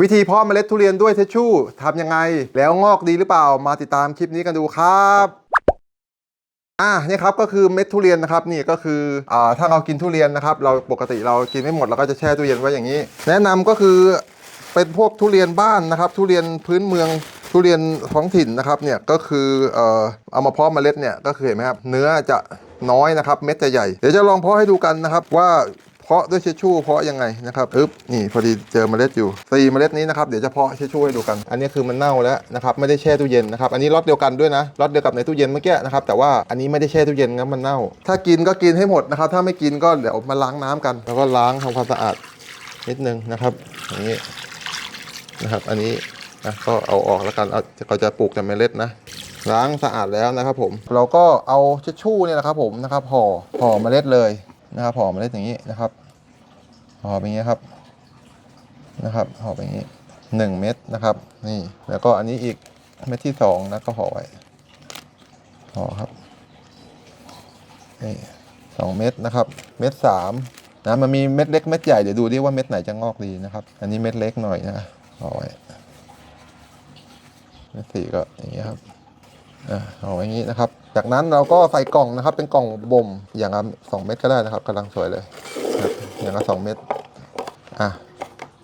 วิธีเพาะเมล็ดทุเรียนด้วยเทชชู่ทำยังไง แล้วงอกดีหรือเปล่ามาติดตามคลิปนี้กันดูครับอะนี่ครับก็คือเม็ดทุเรียนนะครับนี่ก็คืออ่าถ้าเรากินทุเรียนนะครับ เราปกติเรากินไม่หมดเราก็จะแช่ตู้เย็นไว้อย่างนี้ แนะนำก็คือเป็นพวกทุเรียนบ้านนะครับ ทุเรียนพื้นเมืองทุเรียนท้องถิ่นนะครับเนี่ยก็คือเอ่อเอามาเพาะเมล็ดเนี่ยก็คือเห็นไหมครับเนื้อจะน้อยนะครับ เม็ดจะใหญ่ เดี๋ยวจะลองเพาะให้ดูกันนะครับว่า เพาะด้วยเชชชู่เพาะยังไงนะครับอึ๊บนี่พอดีเจอเมล็ดอยู่สี่เมล็ดนี้นะครับเดี๋ยวจะเพาะเชชชู่ให้ดูกัน อันนี้คือมันเน่าแล้วนะครับไม่ได้แช่ตู้เย็นนะครับอันนี้รสเดียวกันด้วยนะรสเดียวกับในตู้เย็นเมื่อกี้นะครับแต่ว่าอันนี้ไม่ได้แช่ตู้เย็นครับมันเน่า ถ้ากินก็กินให้หมดนะครับถ้าไม่กินก็เดี๋ยวมาล้างน้ำกัน แล้วก็ล้างทำความสะอาดนิดนึงนะครับอย่างนี้นะครับอันนี้นะก็เอาออกแล้วกันเอาเขาจะปลูกจากเมล็ดนะล้างสะอาดแล้วนะครับผม เราก็เอาเชชชู่เนี่ยนะครับผมนะครับห่อห่อเมล็ดเลย นะครับห่อเมล็ดอย่างนี้นะครับห่อไปอย่างนี้ครับนะครับห่อไปอย่างนี้หนึ่งเม็ดนะครับ นี่แล้วก็อันนี้อีกเม็ดที่สองนะก็ห่อไว้ห่อครับนี่สองเม็ดนะครับ เม็ดสามนะมันมีเม็ดเล็กเม็ดใหญ่เดี๋ยวดูดิว่าเม็ดไหนจะงอกดีนะครับ อันนี้เม็ดเล็กหน่อยนะห่อไว้เม็ดสี่ก็อย่างนี้ครับ เอาอไว้อย่างนี้นะครับ จากนั้นเราก็ใส่กล่องนะครับ เป็นกล่องบ่มอย่างละสองเม็ดก็ได้นะครับกำลังสวยเลย อย่างละสองเม็ดอะ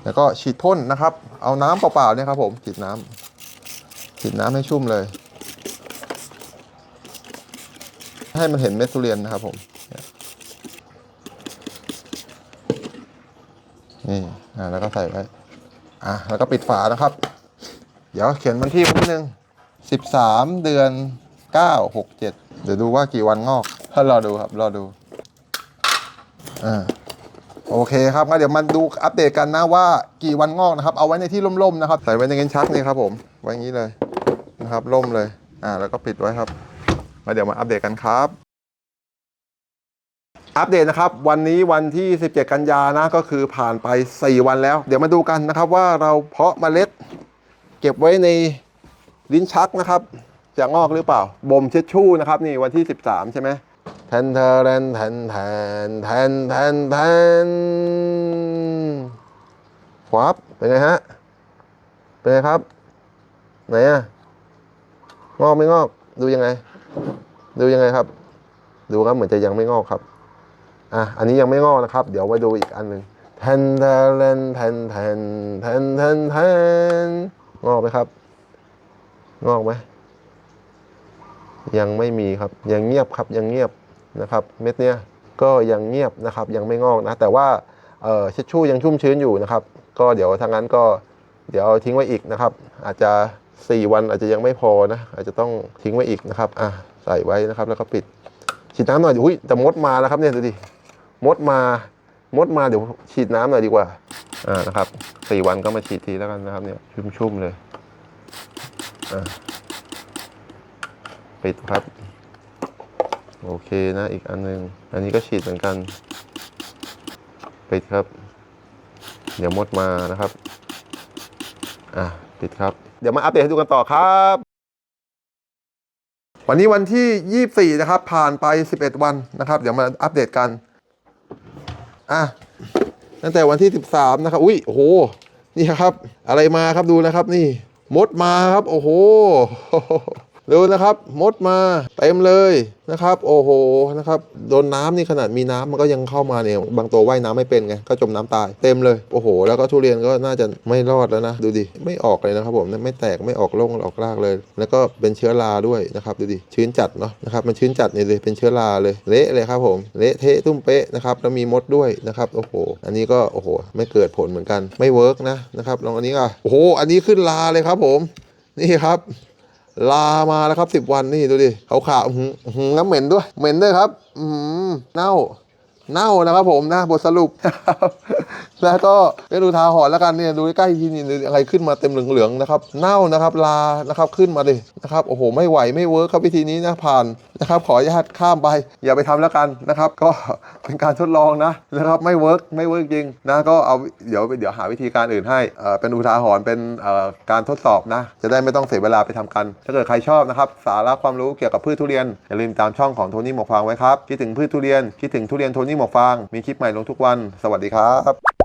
แล้วก็ฉีดพ่นนะครับ เอาน้ำเปล่าๆเนี่ยครับผมฉีดน้ำฉีดน้ำให้ชุ่มเลย ให้มันเห็นเม็ดทุเรียนนะครับผมนี่อะแล้วก็ใส่ไว้อะแล้วก็ปิดฝานะครับ เดี๋ยวเขียนวันที่ไว้นิดนึง สิบสามเดือนเก้าหกเจ็ดเดี๋ยวดูว่ากี่วันงอกถ้ารอดูครับ รอดูอ่าโอเคครับงั้นเดี๋ยวมาดูอัปเดตกันนะว่ากี่วันงอกนะครับ เอาไว้ในที่ร่มๆนะครับใส่ไว้ในเงินชักนี่ครับผม ไว้อย่างนี้เลยนะครับร่มเลยอ่าแล้วก็ปิดไว้ครับแล้วเดี๋ยวมาอัปเดตกันครับ อัปเดตนะครับ วันนี้วันที่ 17 กันยานะก็คือผ่านไป 4 วันแล้ว เดี๋ยวมาดูกันนะครับว่าเราเพาะเมล็ด เก็บไว้ใน ลิ้นชักนะครับ จะงอกหรือเปล่า บ่มเช็ดชู่นะครับ นี่วันที่ 13 ใช่ไหมแทนเทแทนแทนแทนแทนแทนแทนขวับเป็นไงฮะ เป็นไงครับ ไหนอะงอกไม่งอก ดูยังไง ดูยังไงครับ ดูครับเหมือนจะยังไม่งอกครับ อะ อันนี้ยังไม่งอกนะครับ เดี๋ยวไว้ดูอีกอันหนึ่งแทนแทนแทนแทนแทนแทนแทนงอกไหมครับ งอกไหมยังไม่มีครับ ยังเงียบครับ ยังเงียบนะครับ เม็ดเนี้ยก็ยังเงียบนะครับ ยังไม่งอกนะ แต่ว่าเออเช็ดชู่ยังชุ่มชื้นอยู่นะครับ ก็เดี๋ยวทางนั้นก็เดี๋ยวเอาทิ้งไว้อีกนะครับ อาจจะ 4 วันอาจจะยังไม่พอนะ อาจจะต้องทิ้งไว้อีกนะครับ อะใส่ไว้นะครับ แล้วก็ปิดฉีดน้ำหน่อยอุ้ยแต่มดมาแล้วครับเนี่ยดูดิมดมามดมาเดี๋ยวฉีดน้ำหน่อยดีกว่า อ่านะครับสี่วันก็มาฉีดทีแล้วกันนะครับเนี่ยชุ่มๆเลย ปิดครับ โอเคนะอีกอันหนึงอันนี้ก็ฉีดเหมือนกัน ปิดครับ เดี๋ยวมดมานะครับ อะ ปิดครับ เดี๋ยวมาอัปเดตให้ดูกันต่อครับ วันนี้วันที่ 24 นะครับ ผ่านไป 11 วันนะครับ เดี๋ยวมาอัปเดตกัน อะ ตั้งแต่วันที่ 13 นะครับ อุ้ยโอ้โห นี่ครับ อะไรมาครับดูนะครับนี่ มดมาครับ โอ้โห ดูนะครับ มดมาเต็มเลยนะครับ โอ้โหนะครับโดนน้ำนี่ขนาดมีน้ำมันก็ยังเข้ามาเนี่ยบางตัวว่ายน้ำไม่เป็นไงก็จมน้ำตายเต็มเลยโอ้โห แล้วก็ทุเรียนก็น่าจะไม่รอดแล้วนะ ดูดิไม่ออกเลยนะครับผมไม่แตกไม่ออกล่งออกรากเลย แล้วก็เป็นเชื้อราด้วยนะครับดูดิชื้นจัดเนาะนะครับมันชื้นจัดเนี่ยเลยเป็นเชื้อราเลยเละเลยครับผมเละเทะตุ้มเป๊ะนะครับแล้วมีมดด้วยนะครับโอ้โห อันนี้ก็โอ้โห ไม่เกิดผลเหมือนกันไม่เวิร์กนะนะครับลองอันนี้อะโอ้โหอันนี้ขึ้นราเลยครับผมนี่ครับ ลามาแล้วครับสิบวันนี่ดูดิขาวขาวน้ำเหม็นด้วย เหม็นด้วยครับอืมเน่าเน่านะครับผมนะบทสรุป แล้วก็ไปดูทาหอนแล้วกันเนี่ยดูใกล้ๆที่นี่อะไรขึ้นมาเต็มเหลืองๆนะครับ เน่านะครับลานะครับขึ้นมาเลยนะครับโอ้โหไม่ไหวไม่เวิร์คครับวิธีนี้นะผ่าน นะครับขออนุญาตข้ามไป อย่าไปทำแล้วกันนะครับ ก็เป็นการทดลองนะนะครับไม่เวิร์กไม่เวิร์กจริงนะก็เอาเดี๋ยวเดี๋ยวหาวิธีการอื่นให้เป็นอุทาหรณ์เป็นการทดสอบนะ จะได้ไม่ต้องเสียเวลาไปทำกัน ถ้าเกิดใครชอบนะครับ สาระความรู้เกี่ยวกับพืชทุเรียน อย่าลืมตามช่องของโทนี่หมวกฟางไว้ครับคิดถึงพืชทุเรียนคิดถึงทุเรียนโทนี่หมวกฟางมีคลิปใหม่ลงทุกวัน สวัสดีครับ